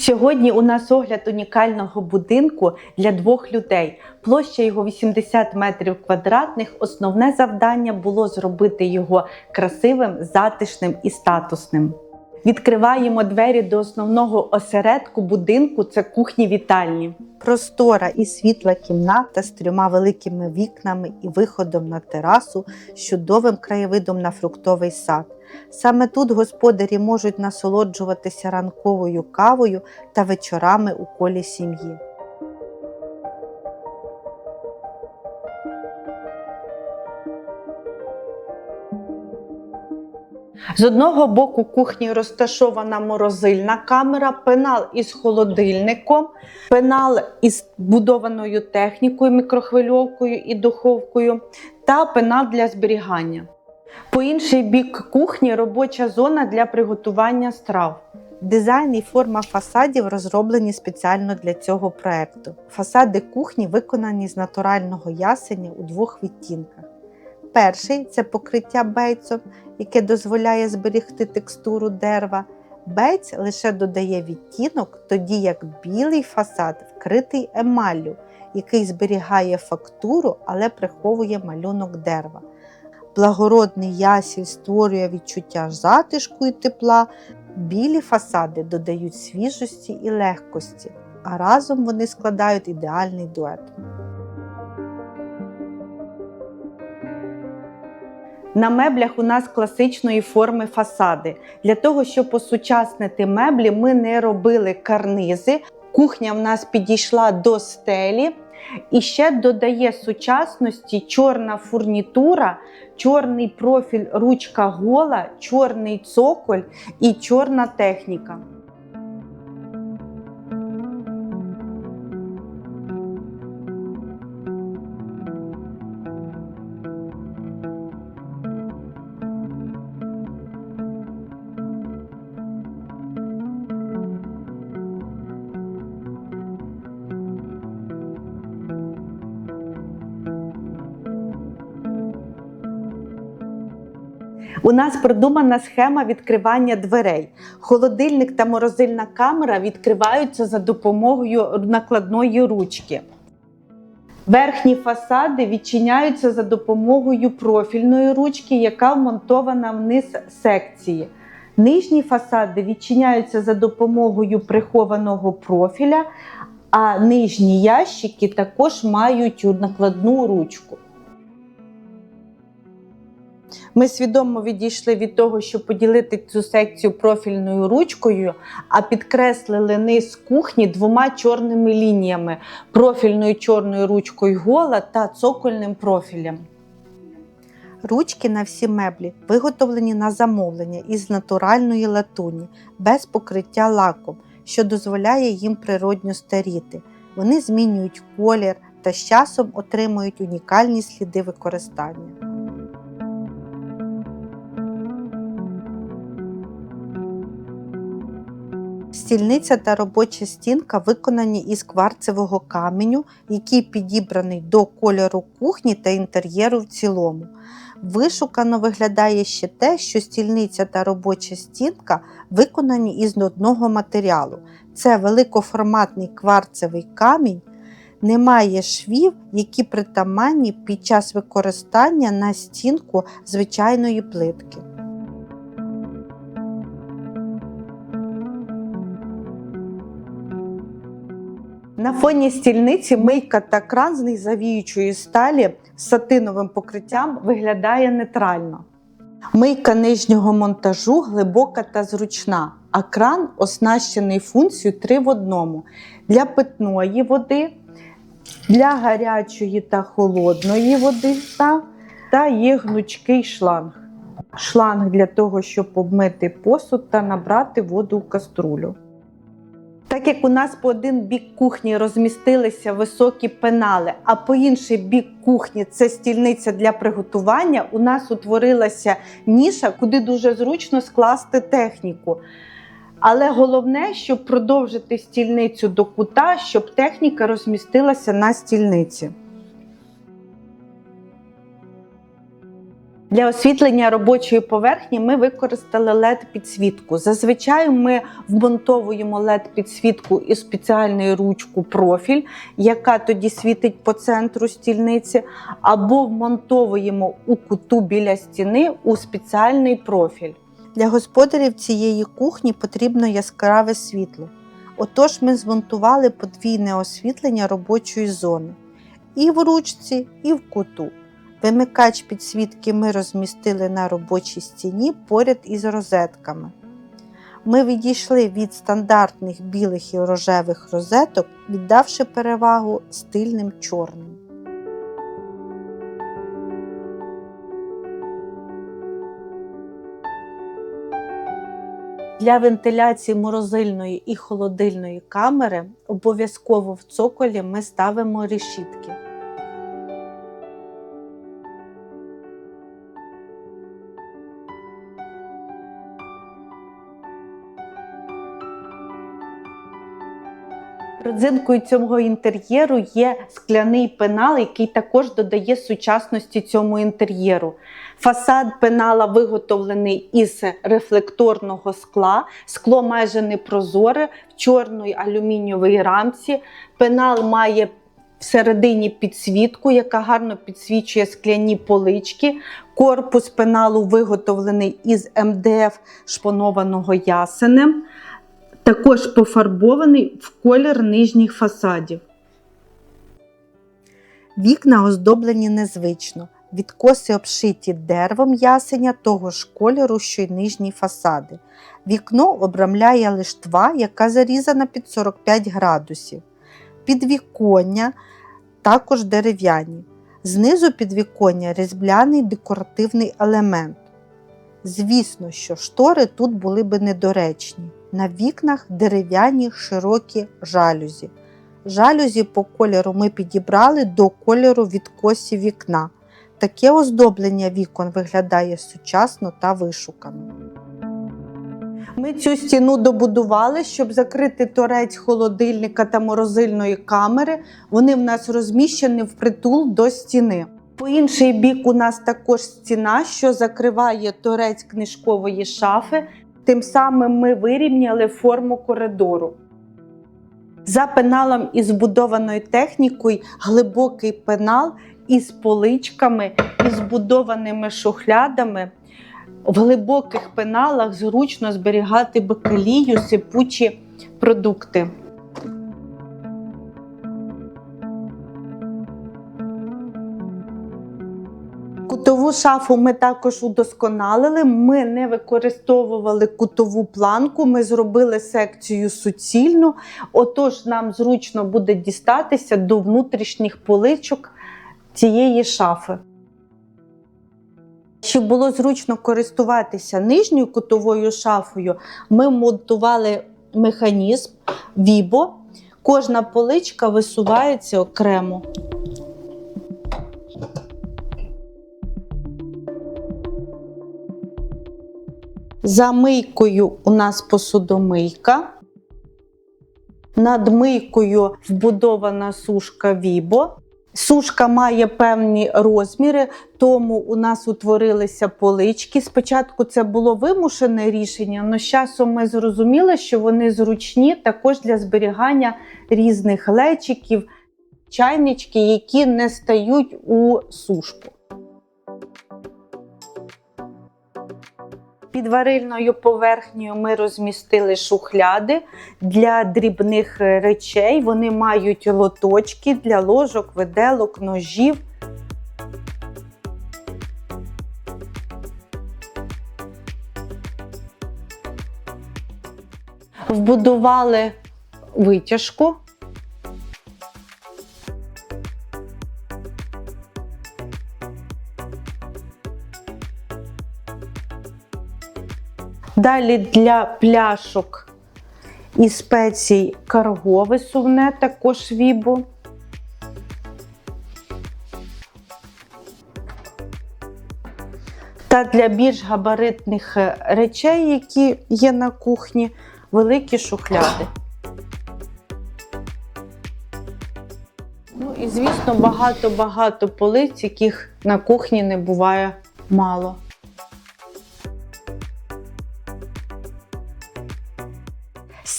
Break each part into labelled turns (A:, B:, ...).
A: Сьогодні у нас огляд унікального будинку для двох людей. Площа його 80 метрів квадратних. Основне завдання було зробити його красивим, затишним і статусним. Відкриваємо двері до основного осередку будинку це кухні вітальні. Простора і світла кімната з трьома великими вікнами і виходом на терасу з чудовим краєвидом на фруктовий сад. Саме тут господарі можуть насолоджуватися ранковою кавою та вечорами у колі сім'ї. З одного боку кухні розташована морозильна камера, пенал із холодильником, пенал із будованою технікою, мікрохвильовкою і духовкою та пенал для зберігання. По інший бік кухні робоча зона для приготування страв. Дизайн і форма фасадів розроблені спеціально для цього проекту. Фасади кухні виконані з натурального ясеня у двох відтінках. Перший це покриття бейцом, яке дозволяє зберегти текстуру дерева. Бейць лише додає відтінок, тоді як білий фасад вкритий емаллю, який зберігає фактуру, але приховує малюнок дерева. Благородний ясіль створює відчуття затишку і тепла, білі фасади додають свіжості і легкості, а разом вони складають ідеальний дует. На меблях у нас класичної форми фасади. Для того, щоб осучаснити меблі, ми не робили карнизи. Кухня в нас підійшла до стелі. І ще додає сучасності чорна фурнітура, чорний профіль ручка гола, чорний цоколь і чорна техніка. У нас продумана схема відкривання дверей. Холодильник та морозильна камера відкриваються за допомогою накладної ручки. Верхні фасади відчиняються за допомогою профільної ручки, яка вмонтована вниз секції. Нижні фасади відчиняються за допомогою прихованого профіля, а нижні ящики також мають накладну ручку. Ми свідомо відійшли від того, щоб поділити цю секцію профільною ручкою, а підкреслили низ кухні двома чорними лініями: профільною чорною ручкою гола та цокольним профілем. Ручки на всі меблі виготовлені на замовлення із натуральної латуні, без покриття лаком, що дозволяє їм природньо старіти. Вони змінюють колір та з часом отримують унікальні сліди використання. Стільниця та робоча стінка виконані із кварцевого каменю, який підібраний до кольору кухні та інтер'єру в цілому. Вишукано виглядає ще те, що стільниця та робоча стінка виконані із одного матеріалу. Це великоформатний кварцевий камінь, немає швів, які притаманні під час використання на стінку звичайної плитки. На фоні стільниці мийка та кран з нержавіючої сталі з сатиновим покриттям виглядає нейтрально. Мийка нижнього монтажу глибока та зручна, а кран оснащений функцією 3 в одному для питної води, для гарячої та холодної води та, та є гнучкий шланг. Шланг для того, щоб обмити посуд та набрати воду в каструлю. Так як у нас по один бік кухні розмістилися високі пенали, а по інший бік кухні це стільниця для приготування, у нас утворилася ніша, куди дуже зручно скласти техніку. Але головне, щоб продовжити стільницю до кута, щоб техніка розмістилася на стільниці. Для освітлення робочої поверхні ми використали LED-підсвітку. Зазвичай ми вмонтовуємо LED-підсвітку і спеціальну ручку профіль, яка тоді світить по центру стільниці, або вмонтовуємо у куту біля стіни у спеціальний профіль. Для господарів цієї кухні потрібно яскраве світло. Отож, ми змонтували подвійне освітлення робочої зони і в ручці, і в куту. Вимикач підсвітки ми розмістили на робочій стіні поряд із розетками. Ми відійшли від стандартних білих і рожевих розеток, віддавши перевагу стильним чорним. Для вентиляції морозильної і холодильної камери обов'язково в цоколі ми ставимо решітки. Родзинкою цього інтер'єру є скляний пенал, який також додає сучасності цьому інтер'єру. Фасад пенала виготовлений із рефлекторного скла. Скло майже непрозоре в чорної алюмінієвій рамці. Пенал має всередині підсвітку, яка гарно підсвічує скляні полички. Корпус пеналу виготовлений із МДФ шпонованого ясенем також пофарбований в колір нижніх фасадів. Вікна оздоблені незвично. Відкоси обшиті деревом ясеня того ж кольору, що й нижні фасади. Вікно обрамляє лиштва, яка зарізана під 45 градусів. Підвіконня також дерев'яні. Знизу підвіконня різьбляний декоративний елемент. Звісно, що штори тут були би недоречні. На вікнах дерев'яні широкі жалюзі. Жалюзі по кольору ми підібрали до кольору відкосів вікна. Таке оздоблення вікон виглядає сучасно та вишукано. Ми цю стіну добудували, щоб закрити торець холодильника та морозильної камери. Вони в нас розміщені впритул до стіни. По інший бік у нас також стіна, що закриває торець книжкової шафи. Тим самим ми вирівняли форму коридору. За пеналом із збудованою технікою глибокий пенал із поличками і збудованими шухлядами. В глибоких пеналах зручно зберігати бакалію, сипучі продукти. Шафу ми також удосконалили. Ми не використовували кутову планку, ми зробили секцію суцільну, отож нам зручно буде дістатися до внутрішніх поличок цієї шафи. Щоб було зручно користуватися нижньою кутовою шафою, ми монтували механізм Вібо. Кожна поличка висувається окремо. За мийкою у нас посудомийка. Над мийкою вбудована сушка Вібо. Сушка має певні розміри, тому у нас утворилися полички. Спочатку це було вимушене рішення, але з часом ми зрозуміли, що вони зручні також для зберігання різних глечиків, чайнички, які не стають у сушку. Під варильною поверхнею ми розмістили шухляди для дрібних е, речей. Вони мають лоточки для ложок, виделок, ножів. Вбудували витяжку. Далі для пляшок і спецій карго висувне, також вібо. Та для більш габаритних е, речей, які є на кухні, великі шухляди. Ну і, звісно, багато-багато полиць, яких на кухні не буває мало.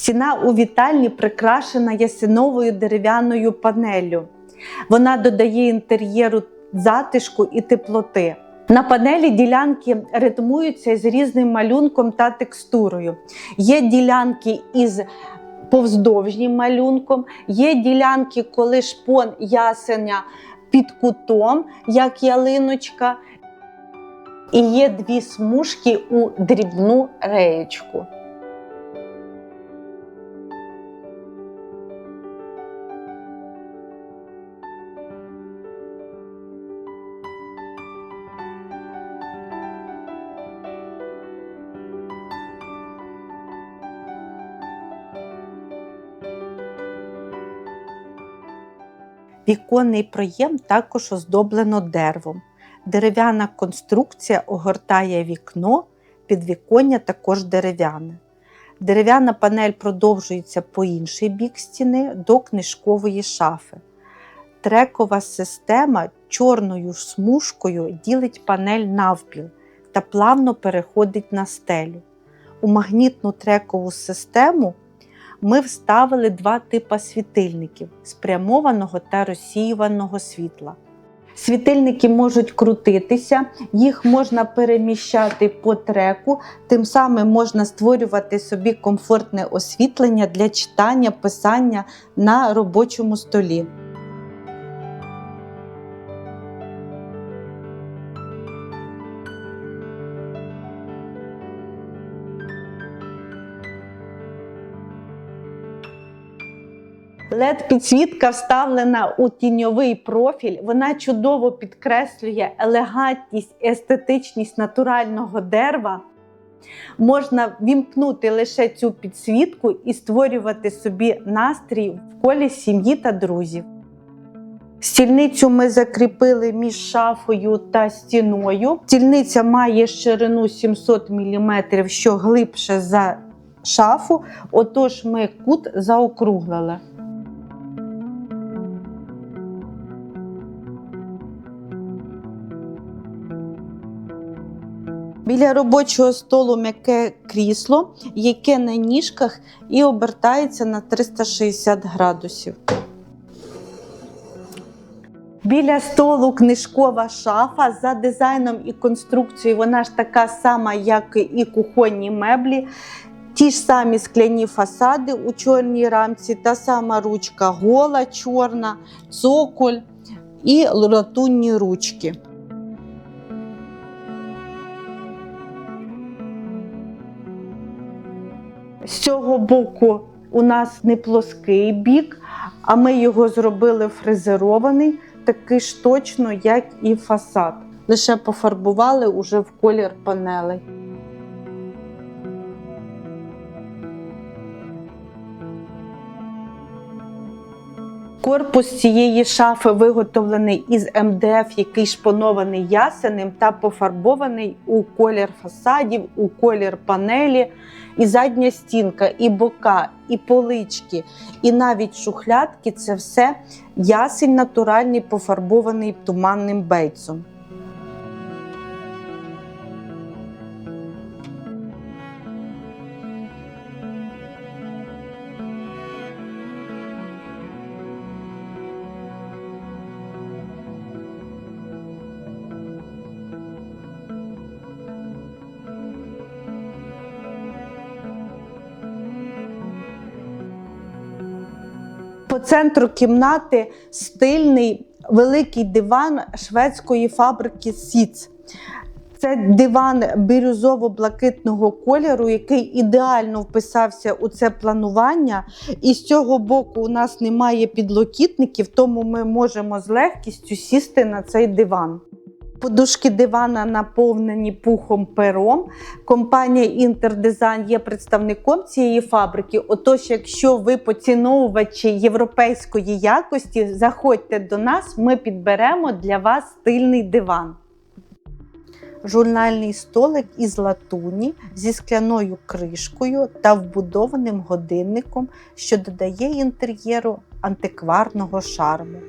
A: Стіна у вітальні прикрашена ясиновою дерев'яною панеллю. Вона додає інтер'єру затишку і теплоти. На панелі ділянки ритмуються з різним малюнком та текстурою. Є ділянки із повздовжнім малюнком, є ділянки, коли шпон ясеня під кутом, як ялиночка, і є дві смужки у дрібну реєчку. Віконний проєм також оздоблено деревом. Дерев'яна конструкція огортає вікно, підвіконня також дерев'яне. Дерев'яна панель продовжується по інший бік стіни до книжкової шафи. Трекова система чорною смужкою ділить панель навпіл та плавно переходить на стелю. У магнітну трекову систему ми вставили два типи світильників спрямованого та розсіюваного світла. Світильники можуть крутитися, їх можна переміщати по треку, тим самим можна створювати собі комфортне освітлення для читання, писання на робочому столі. Led підсвітка вставлена у тіньовий профіль. Вона чудово підкреслює елегантність, естетичність натурального дерева. Можна вімкнути лише цю підсвітку і створювати собі настрій в колі сім'ї та друзів. Стільницю ми закріпили між шафою та стіною. Стільниця має ширину 700 мм, що глибше за шафу, отож ми кут заокруглили. Біля робочого столу м'яке крісло, яке на ніжках і обертається на 360 градусів. Біля столу книжкова шафа за дизайном і конструкцією. Вона ж така сама, як і кухонні меблі. Ті ж самі скляні фасади у чорній рамці, та сама ручка гола, чорна, цоколь і латунні ручки. Цього боку у нас не плоский бік, а ми його зробили фрезерований, такий ж точно, як і фасад. Лише пофарбували уже в колір панелей. Корпус цієї шафи виготовлений із МДФ, який шпонований ясенем та пофарбований у колір фасадів, у колір панелі, і задня стінка, і бока, і полички, і навіть шухлядки це все ясень натуральний, пофарбований туманним бейцом. По центру кімнати стильний великий диван шведської фабрики Сіц. Це диван бірюзово-блакитного кольору, який ідеально вписався у це планування. І з цього боку у нас немає підлокітників, тому ми можемо з легкістю сісти на цей диван. Подушки дивана наповнені пухом пером. Компанія Інтердизайн є представником цієї фабрики. Отож, якщо ви поціновувачі європейської якості, заходьте до нас, ми підберемо для вас стильний диван. Журнальний столик із латуні зі скляною кришкою та вбудованим годинником, що додає інтер'єру антикварного шарму.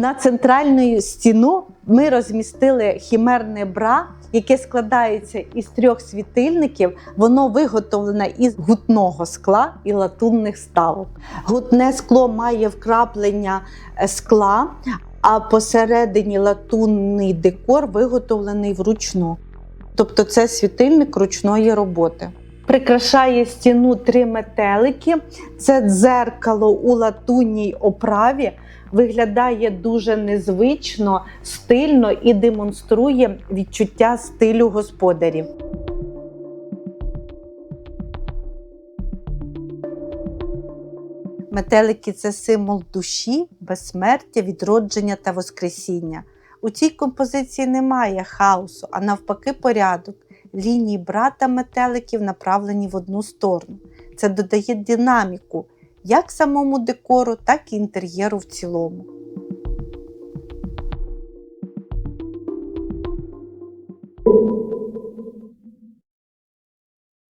A: На центральну стіну ми розмістили хімерне бра, яке складається із трьох світильників. Воно виготовлене із гутного скла і латунних ставок. Гутне скло має вкраплення е, скла, а посередині латунний декор виготовлений вручну. Тобто це світильник ручної роботи. Прикрашає стіну три метелики. Це дзеркало у латунній оправі. Виглядає дуже незвично, стильно і демонструє відчуття стилю господарів. Метелики це символ душі, безсмертя, відродження та воскресіння. У цій композиції немає хаосу, а навпаки, порядок. Лінії брата метеликів направлені в одну сторону. Це додає динаміку як самому декору, так і інтер'єру в цілому.